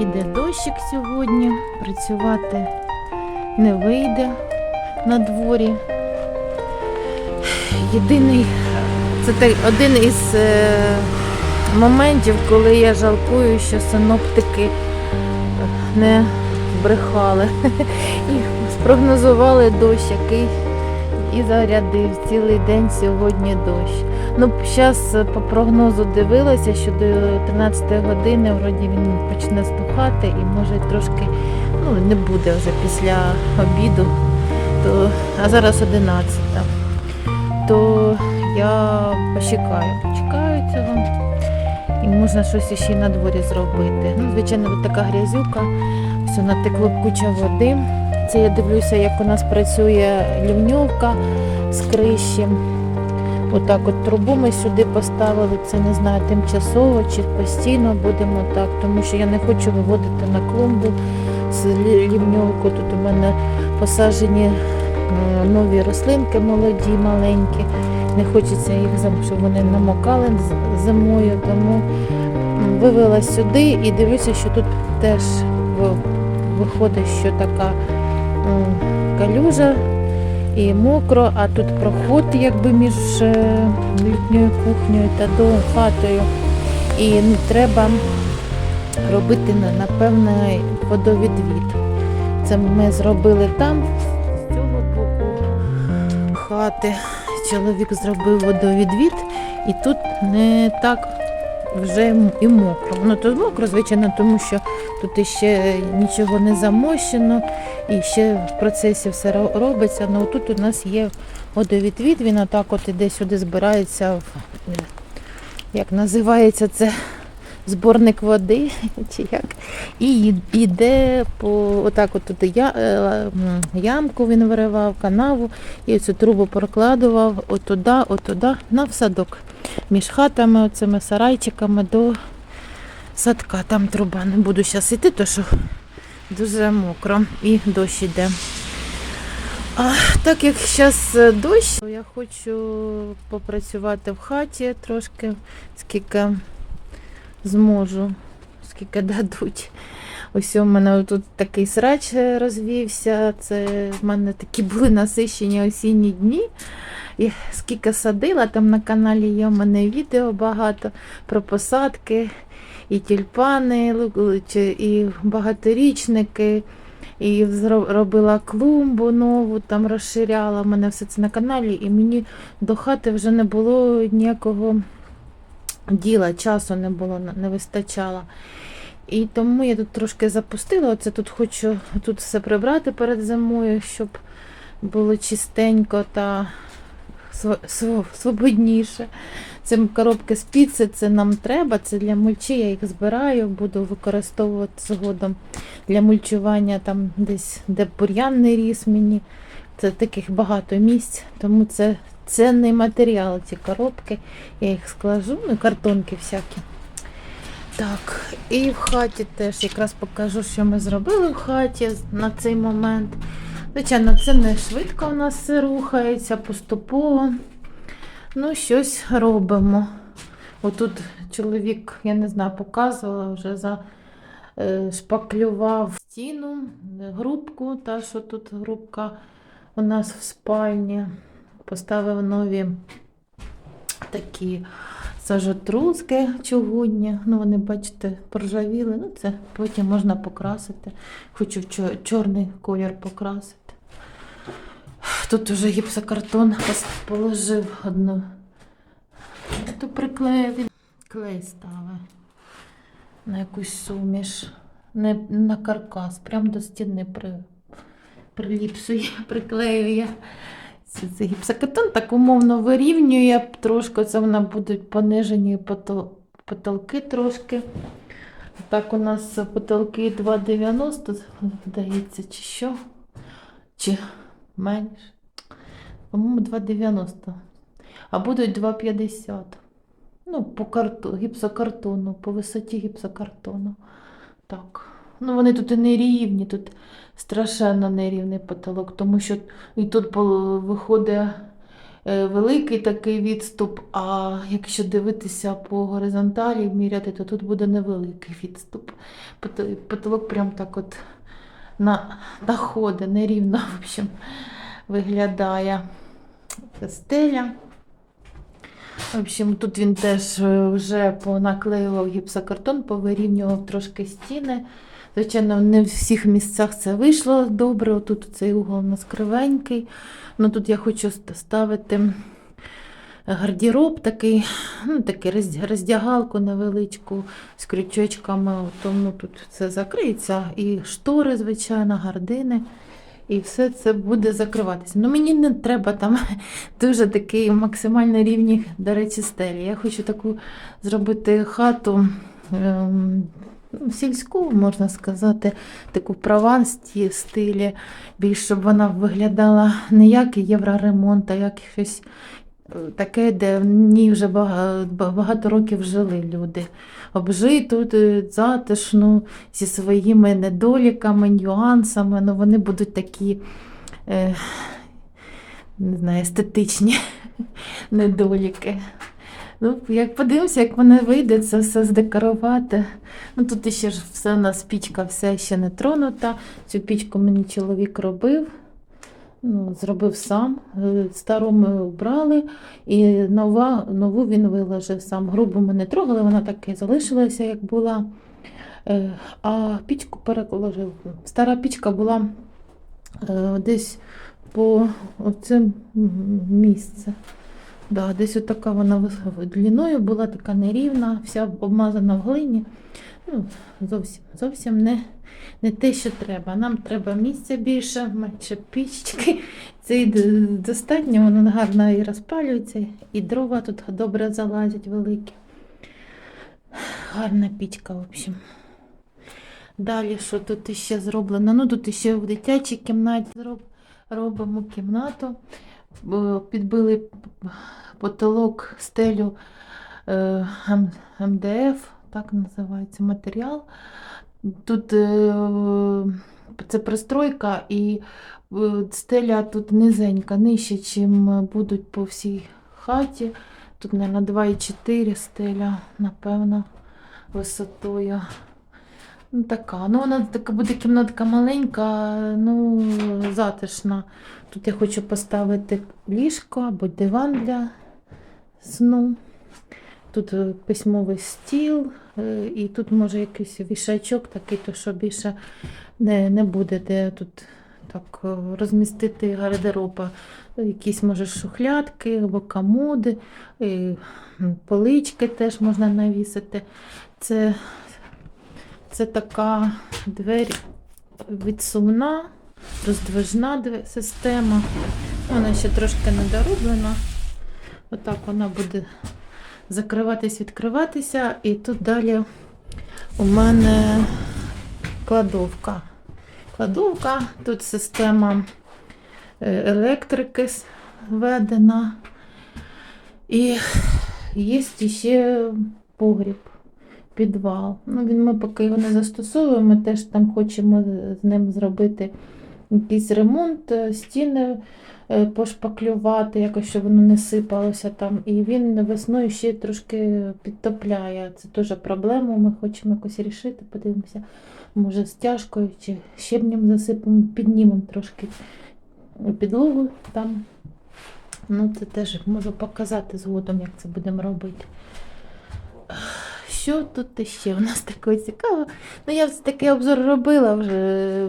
Іде дощик сьогодні, працювати не вийде на дворі. Єдиний, це один із е, моментів, коли я жалкую, що синоптики не брехали і спрогнозували дощ, який і зарядив цілий день сьогодні дощ. Ну, зараз по прогнозу дивилася, що до 13 години вроді він почне стухати і може трошки ну, не буде вже після обіду, то, а зараз 11. То я почекаю, почекаю цього. І можна щось ще й на дворі зробити. Ну, звичайно, така грязюка, все натекло куча води. Це я дивлюся, як у нас працює лівньовка з криші. Отак от трубу ми сюди поставили, це не знаю, тимчасово чи постійно будемо так, тому що я не хочу виводити на клумбу з лі- лівньовку. Тут у мене посаджені е, нові рослинки молоді, маленькі. Не хочеться їх щоб вони намокали зимою, тому вивела сюди і дивлюся, що тут теж виходить, що така калюжа і мокро, а тут проход якби між е, літньою кухнею та хатою. І ну, треба робити на- напевне водовідвід. Це ми зробили там, з цього боку хати. Чоловік зробив водовідвід, і тут не так вже і мокро. Ну тут мокро, звичайно, тому що тут іще нічого не замощено, і ще в процесі все робиться. Ну тут у нас є водовідвід, він отак от іде сюди збирається в як називається це зборник води, чи як, і йде по отак, от тут я, е, ямку він виривав, канаву, і цю трубу прокладував отуди, отуди, на в садок. Між хатами, оцими сарайчиками до садка. Там труба. Не буду зараз йти, тому що дуже мокро і дощ іде. А, так як зараз дощ, то я хочу попрацювати в хаті трошки, скільки зможу, скільки дадуть. Ось у мене тут такий срач розвівся. Це в мене такі були насичені осінні дні. І скільки садила, там на каналі є у мене відео багато про посадки, і тюльпани, і багаторічники, і робила клумбу нову, там розширяла. У мене все це на каналі, і мені до хати вже не було ніякого діла, часу не було, не вистачало. І тому я тут трошки запустила. Оце тут хочу тут все прибрати перед зимою, щоб було чистенько та св- св- свободніше. Це коробки з піци, це нам треба, це для мульчі, я їх збираю, буду використовувати згодом для мульчування там десь, де бур'ян не ріс мені. Це таких багато місць, тому це цінний матеріал, ці коробки. Я їх складу, ну, картонки всякі. Так, і в хаті теж якраз покажу, що ми зробили в хаті на цей момент. Звичайно, це не швидко у нас рухається, поступово. Ну, щось робимо. Отут чоловік, я не знаю, показувала, вже за е, шпаклював стіну, грубку, та що тут грубка у нас в спальні. Поставив нові такі сажотруски чугунні. Ну, вони, бачите, поржавіли. Ну, це потім можна покрасити. Хочу чорний колір покрасити. Тут уже гіпсокартон положив одну. То приклеїв. Клей ставив на якусь суміш. Не на каркас, прям до стіни при, приліпсує, приклеює. Це, гіпсокартон так умовно вирівнює трошки, це вона будуть понижені потолки трошки. Так, у нас потолки 2,90, здається, чи що? Чи менше? По-моєму, 2,90. А будуть 2,50. Ну, по карту, гіпсокартону, по висоті гіпсокартону. Так. Ну, вони тут і не рівні, тут страшенно нерівний потолок, тому що і тут виходить е, великий такий відступ, а якщо дивитися по горизонталі, міряти, то тут буде невеликий відступ. Потолок прям так от на, находить, нерівно, в общем, виглядає стеля. В общем, тут він теж е, вже понаклеював гіпсокартон, повирівнював трошки стіни. Звичайно, не в всіх місцях це вийшло добре. Отут цей угол у нас кривенький. Ну, тут я хочу ставити гардероб такий, ну, такий роздягалку невеличку з крючочками. Тому тут все закриється. І штори, звичайно, гардини. І все це буде закриватися. Ну, мені не треба там дуже такий максимально рівні, до речі, стелі. Я хочу таку зробити хату ем, сільську, можна сказати, таку провансті стилі, більш щоб вона виглядала не як євроремонт, а як щось е, таке, де в ній вже багато, багато років жили люди. Обжиту, е, затишну, зі своїми недоліками, нюансами. Ну, вони будуть такі. Е, не знаю, естетичні недоліки. Ну, як подивимося, як воно вийде, це все здекорувати. Ну, тут ще ж все у нас пічка вся ще не тронута. Цю пічку мені чоловік робив. Ну, зробив сам. Е, Стару ми обрали, і нова, нову він виложив сам. Грубу ми не трогали, вона так і залишилася, як була. Е, А пічку переложив. Стара пічка була е, десь по оцим місце. Да, десь отака вона длиною була така нерівна, вся обмазана в глині. Ну, зовсім, зовсім не, не те, що треба. Нам треба місця більше, менше пічки. Це достатньо, воно гарно і розпалюється, і дрова тут добре залазять великі. Гарна пічка, в общем. Далі, що тут ще зроблено? Ну, тут ще в дитячій кімнаті робимо кімнату. Підбили потолок, стелю е, МДФ, так називається матеріал. Тут е, це пристройка і е, стеля тут низенька, нижче, ніж будуть по всій хаті. Тут, мабуть, 2,4 стеля, напевно, висотою. Ну, така. Ну, вона така буде кімнатка маленька, ну, затишна. Тут я хочу поставити ліжко або диван для сну. Тут е, письмовий стіл, е, і тут може якийсь вішачок такий, то що більше не, не буде, де тут так е, розмістити гардероба. Якісь може шухлядки або комоди, і полички теж можна навісити. Це, це така двері відсувна, роздвижна система. Вона ще трошки недороблена. Отак вона буде закриватись, відкриватися. І тут далі у мене кладовка. Кладовка, тут система е, електрики введена. І є ще погріб, підвал. Ну, він ми поки його не застосовуємо, теж там хочемо з ним зробити якийсь ремонт, е, стіни е, пошпаклювати, якось, щоб воно не сипалося там. І він весною ще трошки підтопляє. Це теж проблема. Ми хочемо якось рішити, подивимося. Може, стяжкою чи щебнем засипемо, піднімемо трошки підлогу там. Ну, це теж можу показати згодом, як це будемо робити. Що тут ще у нас такого цікавого? Ну, я такий обзор робила вже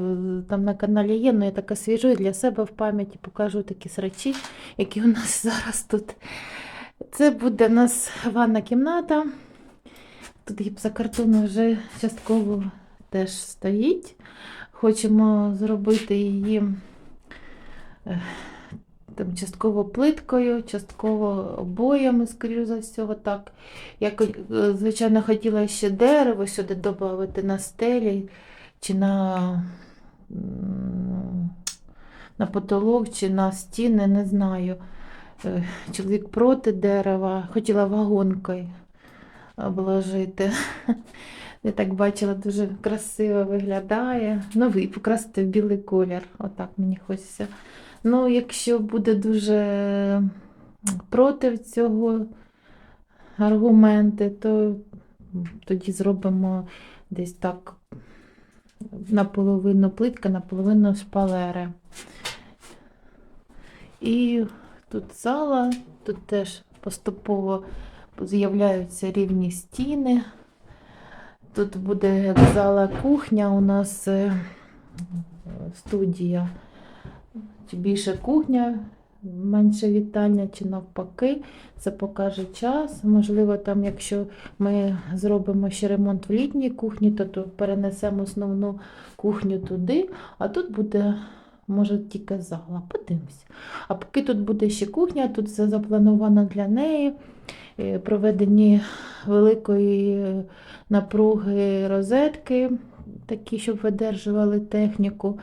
там на каналі є, але я так освіжу для себе в пам'яті покажу такі срачі, які у нас зараз тут. Це буде у нас ванна кімната. Тут гіпсокартон вже частково теж стоїть. Хочемо зробити її е, там, частково плиткою, частково обоями, скоріш за всього, так. Я, е, звичайно, хотіла ще дерево сюди додати на стелі чи на, на потолок, чи на стіни, не знаю. Е, Чоловік проти дерева, хотіла вагонкою обложити. Я так бачила, дуже красиво виглядає. І покрасити в білий колір. Отак мені хочеться. Ну, якщо буде дуже проти цього аргументи, то тоді зробимо десь так наполовину плитка, наполовину шпалери. І тут зала, тут теж поступово з'являються рівні стіни. Тут буде зала кухня, у нас е, студія. Чи більше кухня, менше вітальня, чи навпаки. Це покаже час. Можливо, там, якщо ми зробимо ще ремонт в літній кухні, то, то перенесемо основну кухню туди, а тут буде, може, тільки зала. Подивимось. А поки тут буде ще кухня, тут все заплановано для неї. е, Проведені великої е, напруги розетки, такі, щоб видержували техніку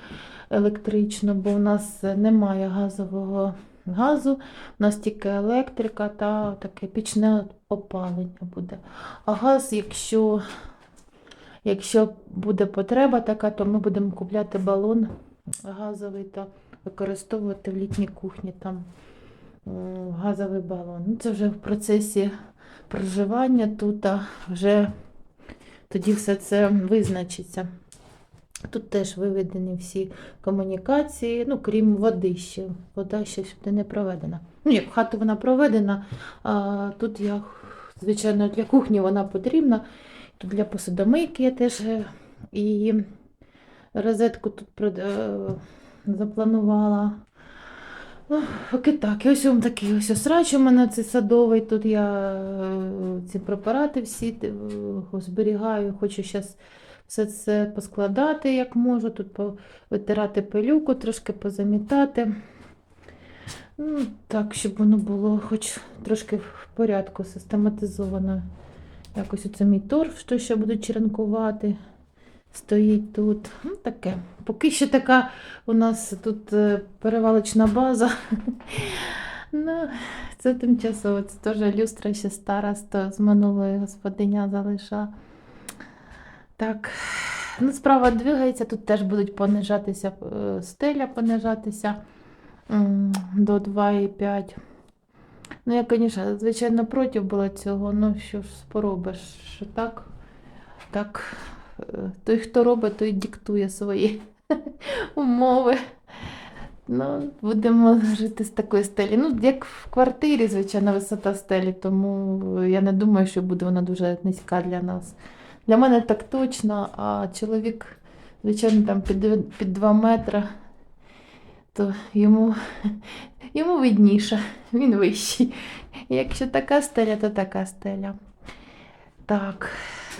електричну, бо в нас немає газового газу, у нас тільки електрика та таке пічне опалення буде. А газ, якщо, якщо буде потреба така, то ми будемо купляти балон газовий та використовувати в літній кухні там газовий балон. Ну, це вже в процесі проживання тут, а вже тоді все це визначиться. Тут теж виведені всі комунікації, ну, крім води ще. Вода ще сюди не проведена. Ну, як в хату вона проведена, а тут я, звичайно, для кухні вона потрібна. Тут для посудомийки я теж е, і розетку тут е, запланувала. Поки так. І ось такий ось срач у мене цей садовий. Тут я е, ці препарати всі е, зберігаю. Хочу зараз все це поскладати, як можу. Тут витирати пилюку, трошки позамітати. Ну, так, щоб воно було хоч трошки в порядку, систематизовано. Якось оце мій торф, що ще буду черенкувати. Стоїть тут. Ну, таке. Поки що така у нас тут е, перевалочна база. Ну, це тимчасово. Це теж люстра ще стара, з минулої господиня залиша. Так, ну, справа двигається, тут теж будуть понижатися, е, стеля понижатися до 2,5. Ну, я, звісно, звичайно, проти була цього, ну що ж поробиш, що так, так, той, хто робить, той диктує свої умови. Ну, будемо жити з такої стелі. Ну, як в квартирі, звичайно, висота стелі, тому я не думаю, що буде вона дуже низька для нас. Для мене так точно, а чоловік, звичайно, там під, під 2 метри, то йому, йому видніше, він вищий. Якщо така стеля, то така стеля. Так,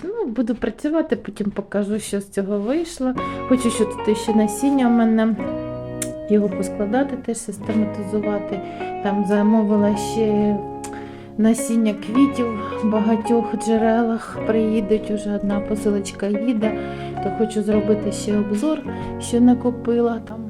ну, буду працювати, потім покажу, що з цього вийшло. Хочу, що тут ще насіння в мене. Його поскладати, теж систематизувати. Там замовила ще насіння квітів в багатьох джерелах. Приїдуть, уже одна посилочка їде, то хочу зробити ще обзор, що накопила там.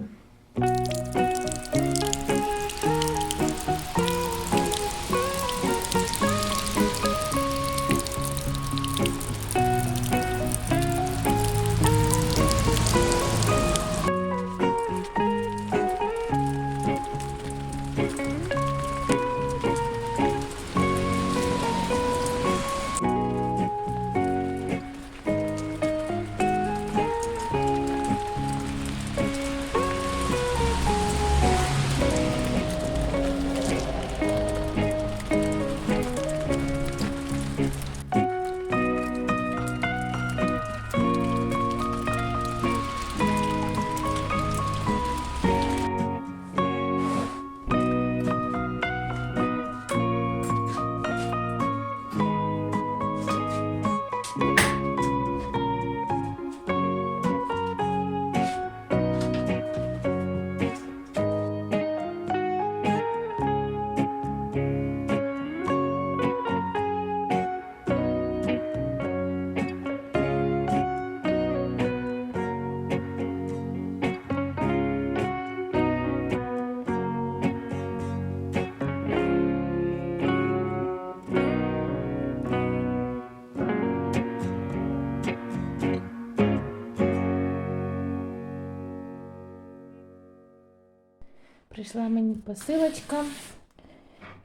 Прийшла мені посилочка.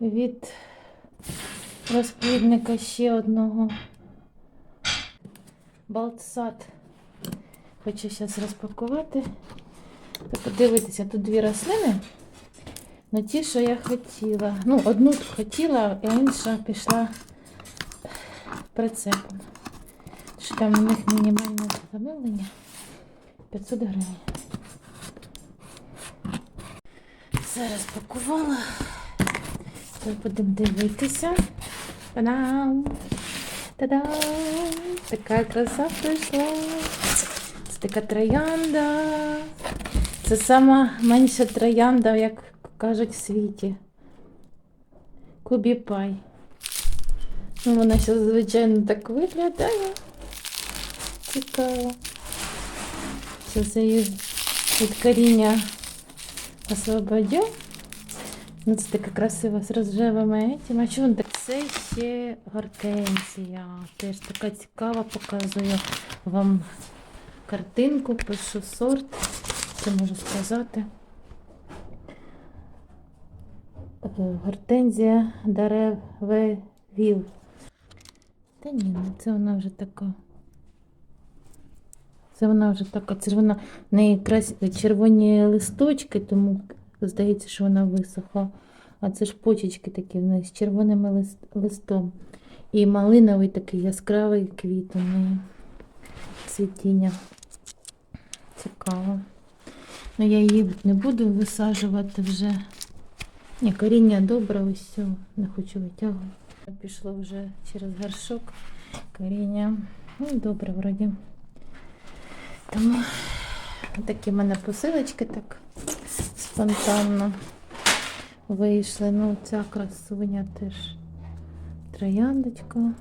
від розплідника ще одного. Балтсад. Хочу зараз розпакувати подивитися. Тут дві рослини. На ті, що я хотіла. Ну, одну хотіла, а інша пішла прицепом. Що там у них мінімальне замовлення 500 гривень. Зараз пакувала. Зараз будемо дивитися. Та-дам! Та-дам! Така краса прийшла. Це така троянда. Це сама менша троянда, як кажуть в світі. Кубіпай. Ну, вона ще звичайно так виглядає. Цікаво. Я її від коріння освободю. Ну, це така красива з рожевими етіма. Вона так? Це ще гортензія. Теж така цікава, показую вам картинку, пишу сорт. Це можу сказати. Е, Гортензія деревевіл. Та ні, ну це вона вже така. Це вона вже така, це ж вона в неї червоні листочки, тому здається, що вона висохла. А це ж почечки такі в неї з червоним лист... листом. І малиновий такий яскравий квіт у неї. Цвітіння. Цікаво. Ну я її не буду висаджувати вже. Ні, коріння добре, ось все, не хочу витягувати. Пішло вже через горшок коріння. Ну, добре, вроді. Тому такі в мене посилочки так спонтанно вийшли. Ну, ця красуня теж трояндочка.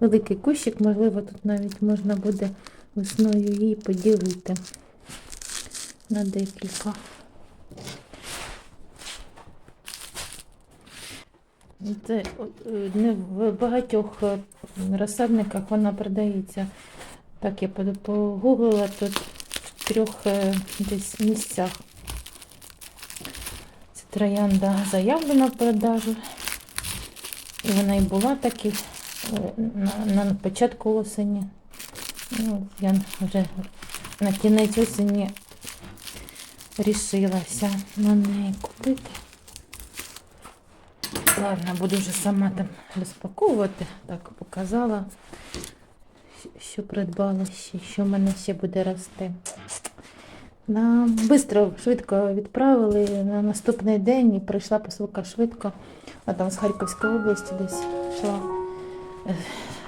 Великий кущик, можливо, тут навіть можна буде весною її поділити на декілька. Це е, не в багатьох е, розсадниках вона продається. Так, я погуглила тут в трьох е, десь місцях. Це троянда заявлена в продажу. І вона і була таки е, на, на початку осені. Ну, я вже на кінець осені рішилася на неї купити. Ладно, буду вже сама там розпаковувати. Так, показала, що- придбала що в мене ще буде рости. На, бистро, швидко відправили на наступний день і прийшла посилка швидко. А там з Харківської області десь йшла.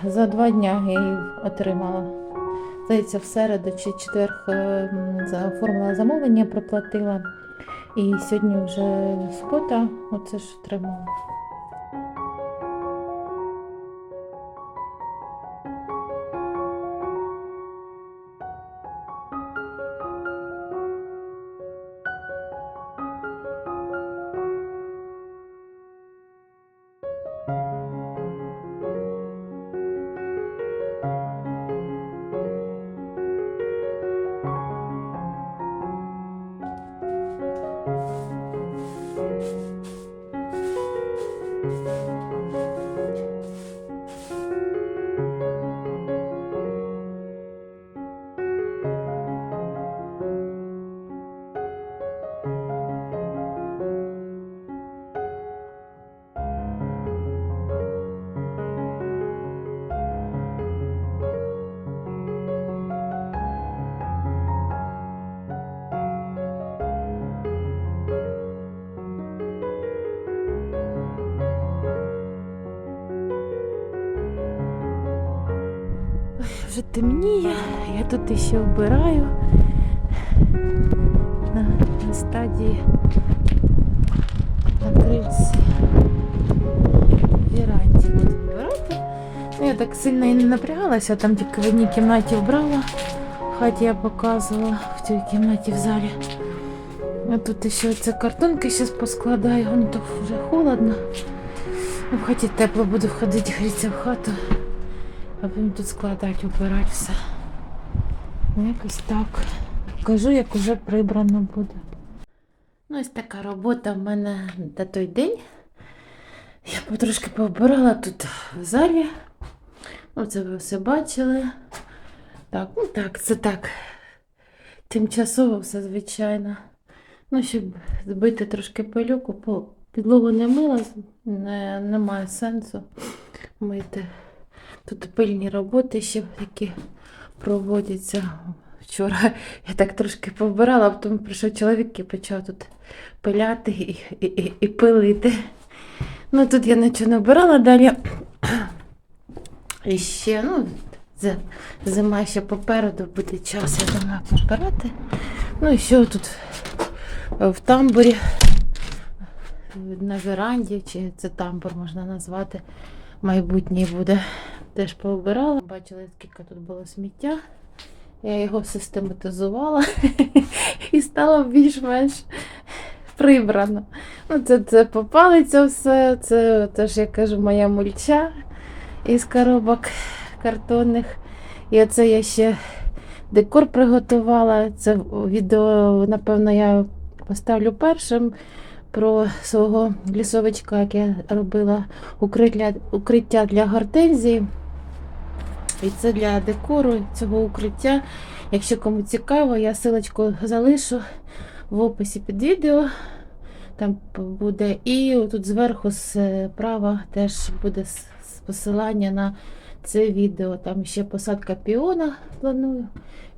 За два дня я її отримала. Здається, в середу чи четверг е, оформила замовлення, проплатила. І сьогодні вже субота, оце ж отримала. Темніє, я тут ще вбираю на, на стадії на крильці віранді буду вбирати. Ну, я так сильно і не напрягалася, там тільки в одній кімнаті вбрала. Хаті я показувала в цій кімнаті в залі. А тут ще оце картонки зараз поскладаю, ну то вже холодно. В хаті тепло буду ходити, грітися в хату. А потім тут складати, убирати все. Ну, якось так. Кажу, як уже прибрано буде. Ну, ось така робота в мене на той день. Я потрошки повбирала тут в залі. Ну, це ви все бачили. Так, ну так, це так. Тимчасово все звичайно. Ну, щоб збити трошки пилюку, підлогу не мила, не, немає сенсу мити. Тут пильні роботи ще які проводяться. Вчора я так трошки повбирала, а потім прийшов чоловік і почав тут пиляти і, і, і, і пилити. Ну тут я нічого не вбирала далі. І ще, ну, зима ще попереду буде час, я думаю, побирати. Ну і що тут в тамбурі, на веранді, чи це тамбур можна назвати, майбутній буде. Теж повбирала. Бачили, скільки тут було сміття. Я його систематизувала і стало більш-менш прибрано. Ну, це, це попалиться все. Це теж, я кажу, моя мульча із коробок картонних. І оце я ще декор приготувала. Це відео, напевно, я поставлю першим про свого лісовичка, як я робила укриття, укриття для гортензії. І це для декору цього укриття. Якщо кому цікаво, я силочку залишу в описі під відео. Там буде. І тут зверху справа теж буде посилання на це відео. Там ще посадка піона планую.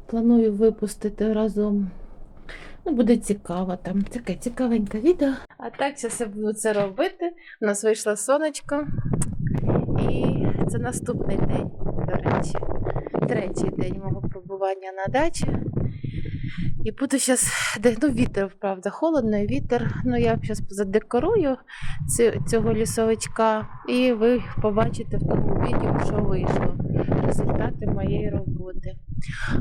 Планую випустити разом. Ну, буде цікаво там. Таке цікавеньке відео. А так, зараз я буду це робити. У нас вийшло сонечко. І це наступний день, до речі. Третій день мого пробування на дачі. І буду зараз, ну вітер, правда, холодний вітер. Ну я зараз задекорую цього лісовичка, і ви побачите в тому відео, що вийшло. Результати моєї роботи.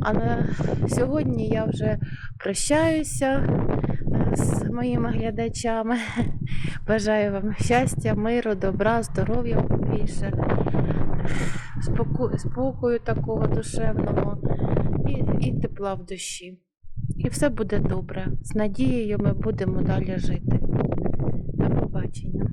А на сьогодні я вже прощаюся е, з моїми глядачами. Бажаю вам щастя, миру, добра, здоров'я побільше, спокою такого душевного і, і тепла в душі. І все буде добре. З надією ми будемо далі жити. До побачення.